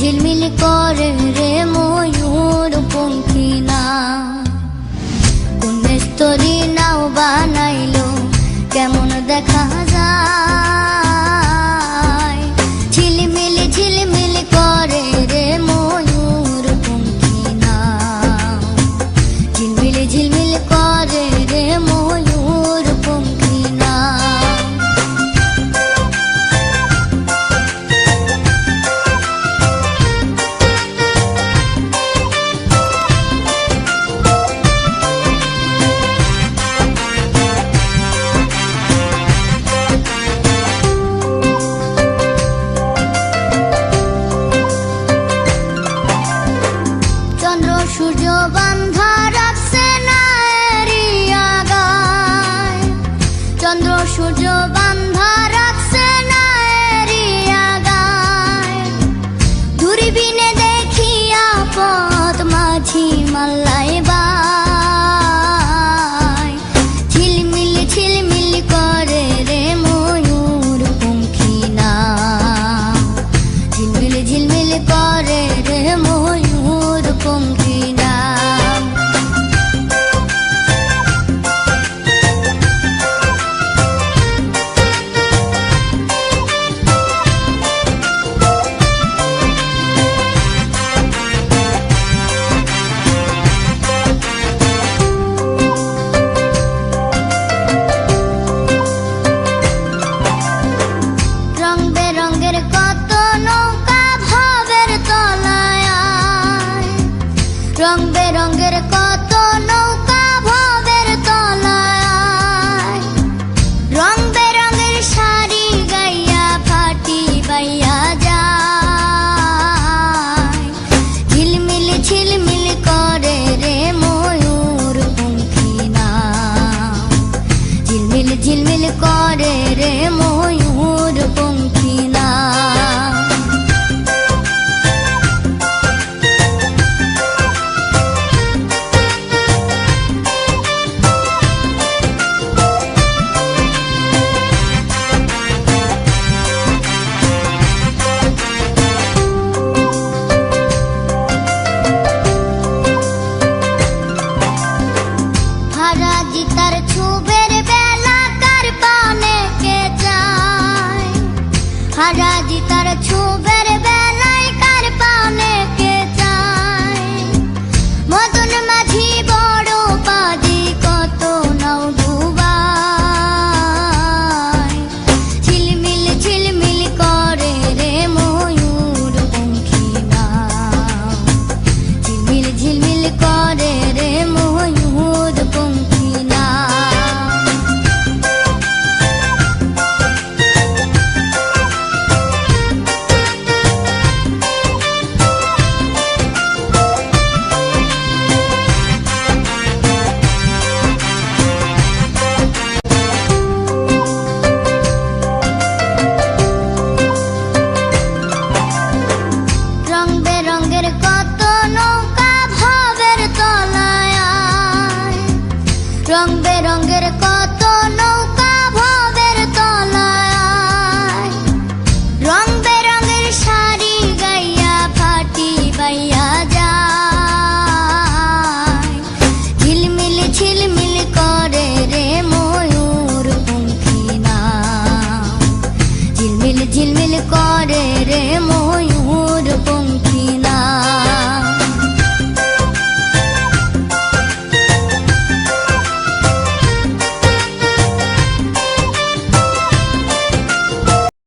ঝিলমিল করে রে ময়ূর পঙ্খী না সূর্য দেখিয়া পথ মাঝি মাল্লায় রং বেরঙের কত নৌ হারা জিতার ছুবের বেলা কার পানে কে যায়? হারা জিতার রঙের কত নৌকা ভবের তলায়। রং বেরঙের শাড়ি গাইয়া ফাটি বাইয়া